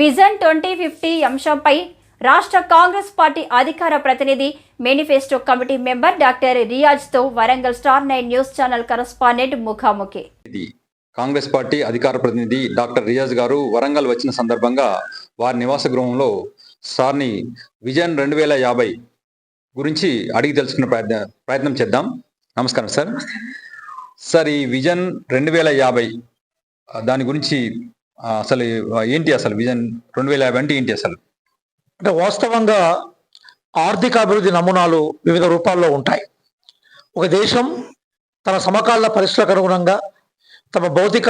Vision twenty fifty అంశంపై రాష్ట్ర Congress party అధికార ప్రతినిధి manifesto committee member doctor రియాజ్తో Warangal star nine news channel correspondent ముఖాముఖి. ఇది కాంగ్రెస్ పార్టీ అధికార ప్రతినిధి డాక్టర్ రియాజ్ గారు వరంగల్ వచ్చిన సందర్భంగా వారి నివాస గృహంలో సార్ని విజన్ రెండు వేల యాభై గురించి అడిగి తెలుసుకునే ప్రయత్న ప్రయత్నం చేద్దాం. నమస్కారం సార్. సార్ ఈ విజన్ రెండు వేల యాభై దాని గురించి అసలు ఏంటి అసలు విజన్? రెండు వేల యాభై అంటే ఏంటి అసలు? అంటే వాస్తవంగా ఆర్థిక అభివృద్ధి నమూనాలు వివిధ రూపాల్లో ఉంటాయి. ఒక దేశం తన సమకాల పరిస్థితులకు అనుగుణంగా తమ భౌతిక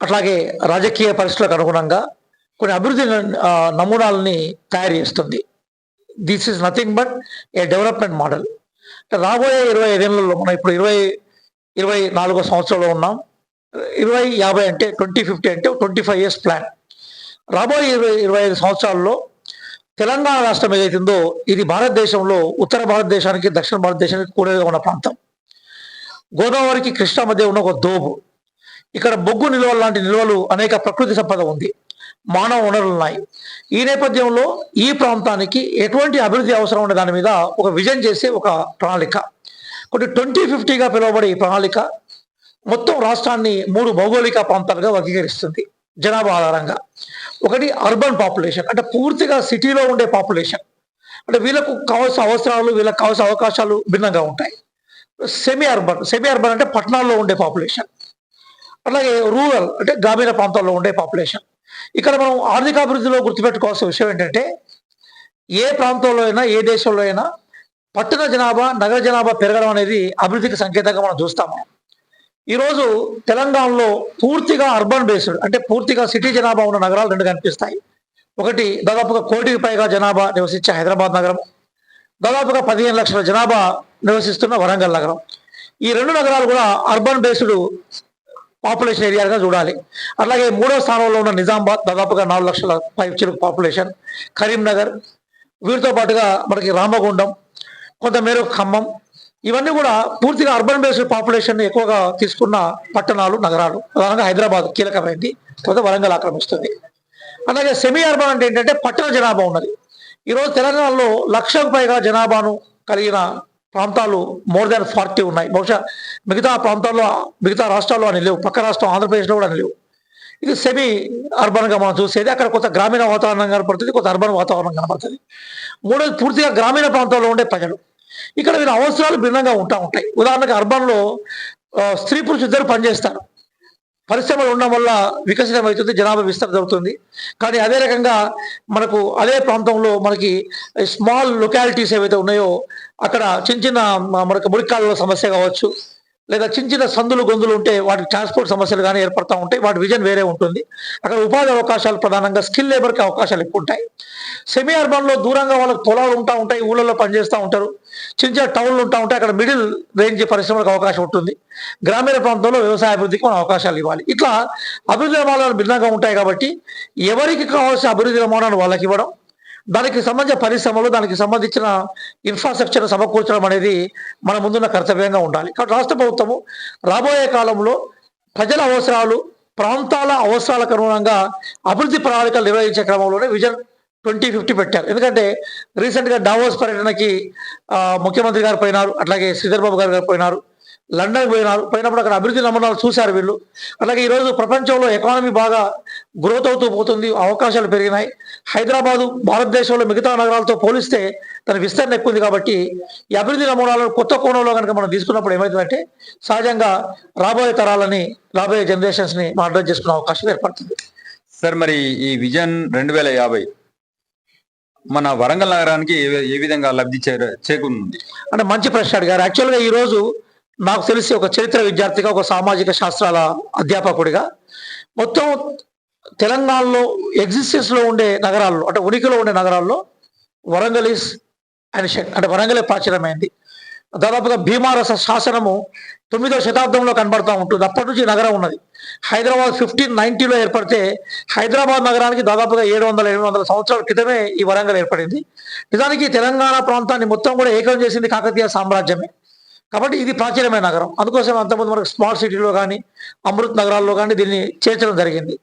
అట్లాగే రాజకీయ పరిస్థితులకు అనుగుణంగా కొన్ని అభివృద్ధి నమూనాలని తయారు చేస్తుంది. This is nothing but a development model రాబోయే ఇరవై ఐదేళ్ళలో మనం ఇప్పుడు ఇరవై ఇరవై నాలుగో సంవత్సరంలో ఉన్నాం. ఇరవై యాభై అంటే ట్వంటీ ఫిఫ్టీ అంటే ట్వంటీ ఫైవ్ ఇయర్స్ ప్లాన్. రాబోయే ఇరవై ఇరవై ఐదు సంవత్సరాల్లో తెలంగాణ రాష్ట్రం ఏదైతుందో ఇది భారతదేశంలో ఉత్తర భారతదేశానికి దక్షిణ భారతదేశానికి కూడగా ఉన్న ప్రాంతం. గోదావరికి కృష్ణా మధ్య ఉన్న ఒక దోబు. ఇక్కడ బొగ్గు నిల్వలు లాంటి నిల్వలు అనేక ప్రకృతి సంపద ఉంది. మానవ వనరులు ఉన్నాయి. ఈ నేపథ్యంలో ఈ ప్రాంతానికి ఎటువంటి అభివృద్ధి అవసరం ఉండే దాని మీద ఒక విజన్ చేసే ఒక ప్రణాళిక. కొన్ని ట్వంటీ ఫిఫ్టీగా పిలువబడే ఈ ప్రణాళిక మొత్తం రాష్ట్రాన్ని మూడు భౌగోళిక ప్రాంతాలుగా వర్గీకరిస్తుంది జనాభా ఆధారంగా. ఒకటి అర్బన్ పాపులేషన్ అంటే పూర్తిగా సిటీలో ఉండే పాపులేషన్ అంటే వీళ్ళకు కావాల్సిన అవసరాలు వీళ్ళకి కావాల్సిన అవకాశాలు భిన్నంగా ఉంటాయి. సెమీ అర్బన్ సెమీ అర్బన్ అంటే పట్టణాల్లో ఉండే పాపులేషన్ అలాగే రూరల్ అంటే గ్రామీణ ప్రాంతాల్లో ఉండే పాపులేషన్ ఇక్కడ మనం ఆర్థికాభివృద్ధిలో గుర్తుపెట్టుకోవాల్సిన విషయం ఏంటంటే ఏ ప్రాంతంలో అయినా ఏ దేశంలో అయినా పట్టణ జనాభా నగర జనాభా పెరగడం అనేది అభివృద్ధికి సంకేతంగా మనం చూస్తాము. ఈరోజు తెలంగాణలో పూర్తిగా అర్బన్ బేస్డ్ అంటే పూర్తిగా సిటీ జనాభా ఉన్న నగరాలు రెండు కనిపిస్తాయి. ఒకటి దాదాపుగా కోటికి పైగా జనాభా నివసించే హైదరాబాద్ నగరం దాదాపుగా పదిహేను లక్షల జనాభా నివసిస్తున్న వరంగల్ నగరం. ఈ రెండు నగరాలు కూడా అర్బన్ బేస్డ్ పాపులేషన్ ఏరియాగా చూడాలి. అలాగే మూడో స్థానంలో ఉన్న నిజామాబాద్ దాదాపుగా నాలుగు లక్షల పై చెరుకు పాపులేషన్ కరీంనగర్ వీటితో పాటుగా మనకి రామగుండం కొంతమేరకు ఖమ్మం ఇవన్నీ కూడా పూర్తిగా అర్బన్ బేస్డ్ పాపులేషన్ ఎక్కువగా తీసుకున్న పట్టణాలు నగరాలు. ప్రధానంగా హైదరాబాద్ కీలకమైంది. తర్వాత వరంగల్ ఆక్రమిస్తుంది. అలాగే సెమీ అర్బన్ అంటే ఏంటంటే పట్టణ జనాభా ఉన్నది. ఈరోజు తెలంగాణలో లక్షకు పైగా జనాభాను కలిగిన ప్రాంతాలు మోర్ దాన్ ఫార్టీ ఉన్నాయి. బహుశా మిగతా ప్రాంతాల్లో మిగతా రాష్ట్రాల్లో అని లేవు. పక్క రాష్ట్రం ఆంధ్రప్రదేశ్లో కూడా అని లేవు. ఇది సెమీ అర్బన్గా మనం చూసేది. అక్కడ కొంత గ్రామీణ వాతావరణం కనపడుతుంది కొంత అర్బన్ వాతావరణం కనపడుతుంది. మూడోది పూర్తిగా గ్రామీణ ప్రాంతాల్లో ఉండే ప్రజలు. ఇక్కడ వీళ్ళ అవసరాలు భిన్నంగా ఉంటా ఉంటాయి. ఉదాహరణకు అర్బన్లో స్త్రీ పురుషులు ఇద్దరు పనిచేస్తారు. పరిశ్రమలు ఉండడం వల్ల వికసితం అవుతుంది జనాభా విస్తరణ జరుగుతుంది. కానీ అదే రకంగా మనకు అదే ప్రాంతంలో మనకి స్మాల్ లొకాలిటీస్ ఏవైతే ఉన్నాయో అక్కడ చిన్న చిన్న మనకు మురికాల సమస్య కావచ్చు లేదా చిన్న చిన్న సందులు గొంతులు ఉంటే వాటి ట్రాన్స్పోర్ట్ సమస్యలు కానీ ఏర్పడతా ఉంటాయి వాటి విజన్ వేరే ఉంటుంది. అక్కడ ఉపాధి అవకాశాలు ప్రధానంగా స్కిల్ లేబర్కి అవకాశాలు ఎక్కువ ఉంటాయి. సెమీ అర్బన్లో దూరంగా వాళ్ళకి పొలాలు ఉంటా ఉంటాయి ఊళ్ళలో పనిచేస్తూ ఉంటారు. చిన్న చిన్న టౌన్లు ఉంటా ఉంటాయి అక్కడ మిడిల్ రేంజ్ పరిశ్రమలకు అవకాశం ఉంటుంది. గ్రామీణ ప్రాంతంలో వ్యవసాయ అభివృద్ధికి మనం అవకాశాలు ఇవ్వాలి. ఇట్లా అభివృద్ధి నిర్మాణాలు భిన్నంగా ఉంటాయి కాబట్టి ఎవరికి కావాల్సిన అభివృద్ధి నిర్మాణాలు వాళ్ళకి ఇవ్వడం దానికి సంబంధించిన పరిశ్రమలు దానికి సంబంధించిన ఇన్ఫ్రాస్ట్రక్చర్ సమకూర్చడం అనేది మన ముందున్న కర్తవ్యంగా ఉండాలి. కాబట్టి రాష్ట్ర ప్రభుత్వము రాబోయే కాలంలో ప్రజల అవసరాలు ప్రాంతాల అవసరాలకు అనుగుణంగా అభివృద్ధి ప్రణాళికలు నిర్వహించే క్రమంలోనే విజన్ ట్వంటీ ఫిఫ్టీ పెట్టారు. ఎందుకంటే రీసెంట్గా డావోస్ పర్యటనకి ముఖ్యమంత్రి గారు పోయినారు అట్లాగే శ్రీధర్ బాబు గారు గారు పోయినారు లండన్ పోయినారు పోయినప్పుడు అక్కడ అభివృద్ధి నమూనాలు చూశారు వీళ్ళు. అలాగే ఈరోజు ప్రపంచంలో ఎకానమీ బాగా గ్రోత్ అవుతూ పోతుంది అవకాశాలు పెరిగినాయి. హైదరాబాదు భారతదేశంలో మిగతా నగరాలతో పోలిస్తే దాని విస్తరణ ఎక్కువ ఉంది కాబట్టి ఈ అభివృద్ధి నమూనాలను కొత్త కోణంలో కనుక మనం తీసుకున్నప్పుడు ఏమవుతుందంటే సహజంగా రాబోయే తరాలని రాబోయే జనరేషన్స్ని మనం అడ్రస్ చేసుకునే అవకాశం ఏర్పడుతుంది. సార్ మరి ఈ విజన్ రెండు వేల యాభై మన వరంగల్ నగరానికి ఏ విధంగా లబ్ధి చేకూరుంది అంటే మంచి ప్రశ్న అడిగారు. యాక్చువల్గా ఈ రోజు నాకు తెలిసి ఒక చరిత్ర విద్యార్థిగా ఒక సామాజిక శాస్త్రాల అధ్యాపకుడిగా మొత్తం తెలంగాణలో ఎగ్జిస్టెన్స్లో ఉండే నగరాల్లో అంటే ఉనికిలో ఉండే నగరాల్లో వరంగల్ అండ్ షెక్ అంటే వరంగలే ప్రాచీనమైంది. దాదాపుగా భీమారస శాసనము తొమ్మిదవ శతాబ్దంలో కనబడతా ఉంటుంది. అప్పటి నుంచి నగరం ఉన్నది. హైదరాబాద్ ఫిఫ్టీన్ నైన్టీలో ఏర్పడితే హైదరాబాద్ నగరానికి దాదాపుగా ఏడు వందల ఎనిమిది వందల సంవత్సరాల క్రితమే ఈ వరంగల్ ఏర్పడింది. నిజానికి తెలంగాణ ప్రాంతాన్ని మొత్తం కూడా ఏకం చేసింది కాకతీయ సామ్రాజ్యమే. కాబట్టి ఇది ప్రాచీనమైన నగరం. అందుకోసం అంతకుముందు మనకు స్మార్ట్ సిటీలో కానీ అమృత్ నగరాల్లో కానీ దీన్ని చేర్చడం జరిగింది.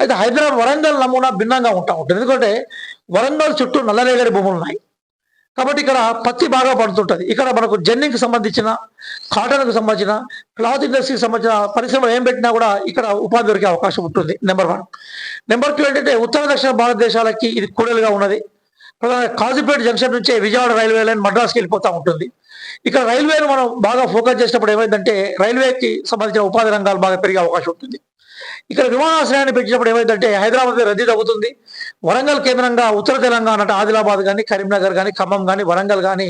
అయితే హైదరాబాద్ వరంగల్ నమూనా భిన్నంగా ఉంటా ఉంటుంది. ఎందుకంటే వరంగల్ చుట్టూ నల్లరేగడి భూములు ఉన్నాయి. కాబట్టి ఇక్కడ పత్తి బాగా పడుతుంటుంది. ఇక్కడ మనకు జెన్నింగ్కి సంబంధించిన కాటన్కు సంబంధించిన క్లాత్ ఇండస్ట్రీకి సంబంధించిన పరిశ్రమ ఏం పెట్టినా కూడా ఇక్కడ ఉపాధి దొరికే అవకాశం ఉంటుంది నెంబర్ వన్. నెంబర్ టూ ఏంటంటే ఉత్తర దక్షిణ భారతదేశాలకి ఇది కూడలుగా ఉన్నది. ప్రధానంగా కాజీపేట జంక్షన్ నుంచి విజయవాడ రైల్వే లైన్ మద్రాస్కి వెళ్ళిపోతూ ఉంటుంది. ఇక్కడ రైల్వేను మనం బాగా ఫోకస్ చేసినప్పుడు ఏమైందంటే రైల్వేకి సంబంధించిన ఉపాధి రంగాలు బాగా పెరిగే అవకాశం ఉంటుంది. ఇక్కడ విమానాశ్రయాన్ని పెంచినప్పుడు ఏమైందంటే హైదరాబాద్ రద్దీ తగ్గుతుంది. వరంగల్ కేంద్రంగా ఉత్తర తెలంగాణ అంటే ఆదిలాబాద్ కానీ కరీంనగర్ కానీ ఖమ్మం కానీ వరంగల్ కానీ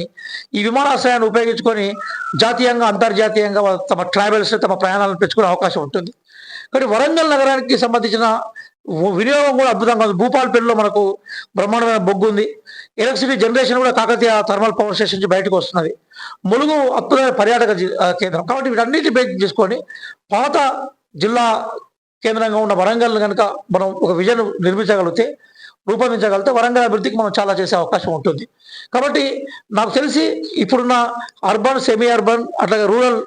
ఈ విమానాశ్రయాన్ని ఉపయోగించుకొని జాతీయంగా అంతర్జాతీయంగా తమ ట్రావెల్స్ తమ ప్రయాణాలను పెంచుకునే అవకాశం ఉంటుంది. కానీ వరంగల్ నగరానికి సంబంధించిన వినియోగం కూడా అద్భుతంగా ఉంది. భూపాలపల్లిలో మనకు బ్రహ్మాండమైన బొగ్గు ఉంది. ఎలక్ట్రిసిటీ జనరేషన్ కూడా కాకతీయ థర్మల్ పవర్ స్టేషన్ నుంచి బయటకు వస్తున్నది. ములుగు అద్భుతమైన పర్యాటక కేంద్రం. కాబట్టి వీటన్నిటి బేస్ చేసుకొని పాత జిల్లా కేంద్రంగా ఉన్న వరంగల్ కనుక మనం ఒక విజన్ నిర్మించగలిగితే రూపొందించగలిగితే వరంగల్ అభివృద్ధికి మనం చాలా చేసే అవకాశం ఉంటుంది. కాబట్టి నాకు తెలిసి ఇప్పుడున్న అర్బన్ సెమీ అర్బన్ అట్లాగే రూరల్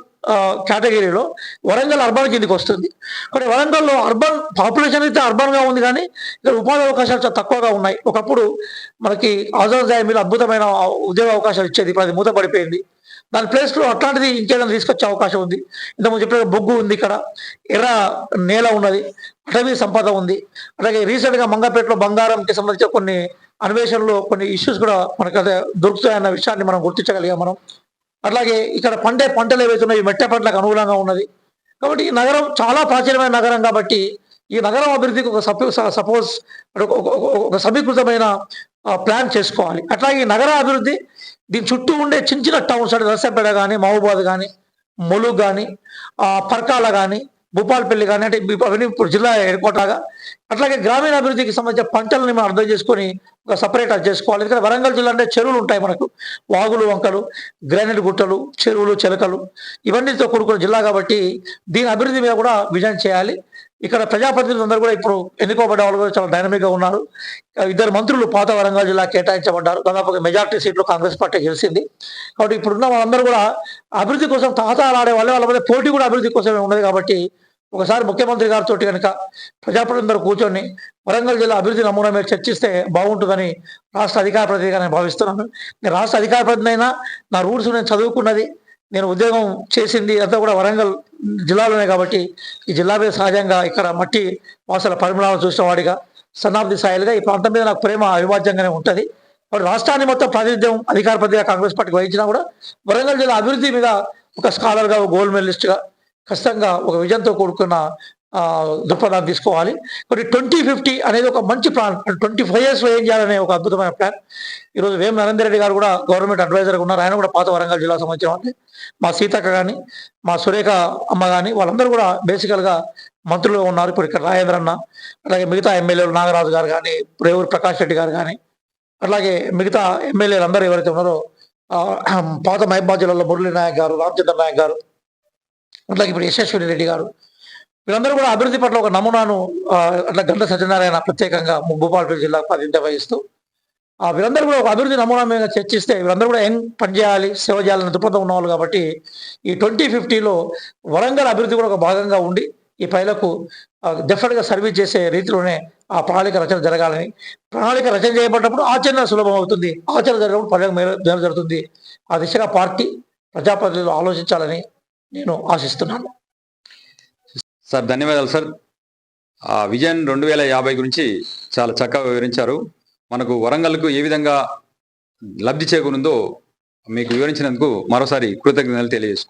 కేటగిరీలో వరంగల్ అర్బన్ కిందికి వస్తుంది. కానీ వరంగల్లో అర్బన్ పాపులేషన్ అయితే అర్బన్గా ఉంది కానీ ఇక్కడ ఉపాధి అవకాశాలు చాలా తక్కువగా ఉన్నాయి. ఒకప్పుడు మనకి ఆజాద్ మీద అద్భుతమైన ఉద్యోగ అవకాశాలు ఇచ్చేది ఇప్పుడు అది మూతపడిపోయింది. దాని ప్లేస్లో అట్లాంటిది ఇంకేదైనా తీసుకొచ్చే అవకాశం ఉంది. ఇంతకుముందు చెప్పిన బొగ్గు ఉంది ఇక్కడ. ఎర్ర నేల ఉన్నది. అటవీ సంపద ఉంది. అలాగే రీసెంట్గా మంగపేటలో బంగారంకి సంబంధించిన కొన్ని అన్వేషణలో కొన్ని ఇష్యూస్ కూడా మనకు అదే దొరుకుతాయన్న విషయాన్ని మనం గుర్తించగలిగాం మనం. అట్లాగే ఇక్కడ పండే పంటలు ఏవైతే ఉన్నాయో పంటలకు అనుగుణంగా ఉన్నది. కాబట్టి ఈ నగరం చాలా ప్రాచీనమైన నగరం కాబట్టి ఈ నగరం అభివృద్ధికి ఒక సపో సపోజ్ ఒక ఒక సమీకృతమైన ప్లాన్ చేసుకోవాలి. అట్లాగే ఈ నగర అభివృద్ధి దీని చుట్టూ ఉండే చిన్న చిన్న టౌన్స్ అంటే నర్సంపేట కానీ మహబూబాద్ కానీ ములుగు కానీ పర్కాల కానీ భూపాలపల్లి కానీ అంటే అవన్నీ ఇప్పుడు జిల్లా ఎయిర్పోర్ట్లాగా అట్లాగే గ్రామీణ అభివృద్ధికి సంబంధించిన పంటలని మనం అర్థం చేసుకొని ఒక సపరేట్ చేసుకోవాలి. ఎందుకంటే వరంగల్ జిల్లా అంటే చెరువులు ఉంటాయి మనకు. వాగులు వంకలు గ్రానైట్ గుట్టలు చెరువులు చిలకలు ఇవన్నీతో కూడుకున్న జిల్లా కాబట్టి దీని అభివృద్ధి మీద కూడా విజయం చేయాలి. ఇక్కడ ప్రజాప్రతినిధులు అందరూ కూడా ఇప్పుడు ఎన్నుకోబడ్డ వాళ్ళు కూడా చాలా డైనమిక్గా ఉన్నారు. ఇద్దరు మంత్రులు పాత వరంగల్ జిల్లా కేటాయించబడ్డారు. దాదాపు మెజార్టీ సీట్లు కాంగ్రెస్ పార్టీ గెలిచింది. కాబట్టి ఇప్పుడున్న వాళ్ళందరూ కూడా అభివృద్ధి కోసం తాతాలాడే వాళ్ళే వాళ్ళ మధ్య పోటీ కూడా అభివృద్ధి కోసమే ఉన్నది కాబట్టి ఒకసారి ముఖ్యమంత్రి గారితో కనుక ప్రజాప్రతినిధులు కూర్చొని వరంగల్ జిల్లా అభివృద్ధి నమూనా మీద చర్చిస్తే బాగుంటుందని రాష్ట్ర అధికార ప్రతినిధిగా నేను భావిస్తున్నాను. నేను రాష్ట్ర అధికార ప్రతినిధి అయినా నా రూట్స్ నేను చదువుకున్నది నేను ఉద్యోగం చేసింది అంతా కూడా వరంగల్ జిల్లాలోనే కాబట్టి ఈ జిల్లా మీద సహజంగా ఇక్కడ మట్టి వాసన పరిమళాలను చూసిన వాడిగా సన్నాబ్ది స్థాయిలుగా ఈ ప్రాంతం మీద నాకు ప్రేమ అవిభాజ్యంగానే ఉంటుంది. మరి రాష్ట్రాన్ని మొత్తం ప్రాతినిధ్యం అధికార ప్రతిగా కాంగ్రెస్ పార్టీకి వహించినా కూడా వరంగల్ జిల్లా అభివృద్ధి మీద ఒక స్కాలర్గా ఒక గోల్డ్ మెడలిస్ట్గా ఖచ్చితంగా ఒక విజయంతో కూడుకున్న దృక్పథాన్ని తీసుకోవాలి. మరి ట్వంటీ ఫిఫ్టీ అనేది ఒక మంచి ప్లాన్. ట్వంటీ ఫైవ్ ఇయర్స్లో ఏం చేయాలనే ఒక అద్భుతమైన ప్లాన్. ఈరోజు వేం నరేందర్ రెడ్డి గారు కూడా గవర్నమెంట్ అడ్వైజర్గా ఉన్నారు. ఆయన కూడా పాత వరంగల్ జిల్లా సంబంధించిన వాళ్ళే. మా సీతక్క కానీ మా సురేఖ అమ్మ కానీ వాళ్ళందరూ కూడా బేసికల్గా మంత్రులుగా ఉన్నారు. ఇప్పుడు ఇక్కడ రాజేంద్ర అన్న అలాగే మిగతా ఎమ్మెల్యేలు నాగరాజు గారు కానీ రేవూరు ప్రకాష్ రెడ్డి గారు కానీ అట్లాగే మిగతా ఎమ్మెల్యేలు అందరూ ఎవరైతే ఉన్నారో పాత మహిబాద్ జిల్లాలో మురళీ నాయక్ గారు రామచంద్ర నాయక్ గారు అట్లాగే ఇప్పుడు యశస్విని రెడ్డి గారు వీళ్ళందరూ కూడా అభివృద్ధి పట్ల ఒక నమూనాను ఆ, అట్లా గంట సత్యనారాయణ ప్రత్యేకంగా భూపాలపల్లి జిల్లాకు ప్రాతినిధ్యం వహిస్తూ ఆ వీళ్ళందరూ కూడా ఒక అభివృద్ధి నమూనా మీద చర్చిస్తే వీళ్ళందరూ కూడా ఏం పనిచేయాలి సేవ చేయాలని దృక్పథం ఉన్నవాళ్ళు కాబట్టి ఈ ట్వంటీ ఫిఫ్టీలో వరంగల్ అభివృద్ధి కూడా ఒక భాగంగా ఉండి ఈ పైలకు డెఫినెట్గా సర్వీస్ చేసే రీతిలోనే ఆ ప్రణాళిక రచన జరగాలని. ప్రణాళిక రచన చేయబడినప్పుడు ఆచరణ సులభం అవుతుంది. ఆచరణ జరిగినప్పుడు ప్రజలకు మేలు జరుగుతుంది. ఆ దిశగా పార్టీ ప్రజాప్రతినిధులు ఆలోచించాలని నేను ఆశిస్తున్నాను. సార్ ధన్యవాదాలు సార్. ఆ విజన్ రెండు వేల యాభై గురించి చాలా చక్కగా వివరించారు. మనకు వరంగల్కు ఏ విధంగా లబ్ధి చేకూరుందో మీకు వివరించినందుకు మరోసారి కృతజ్ఞతలు తెలియజేసుకుంటాను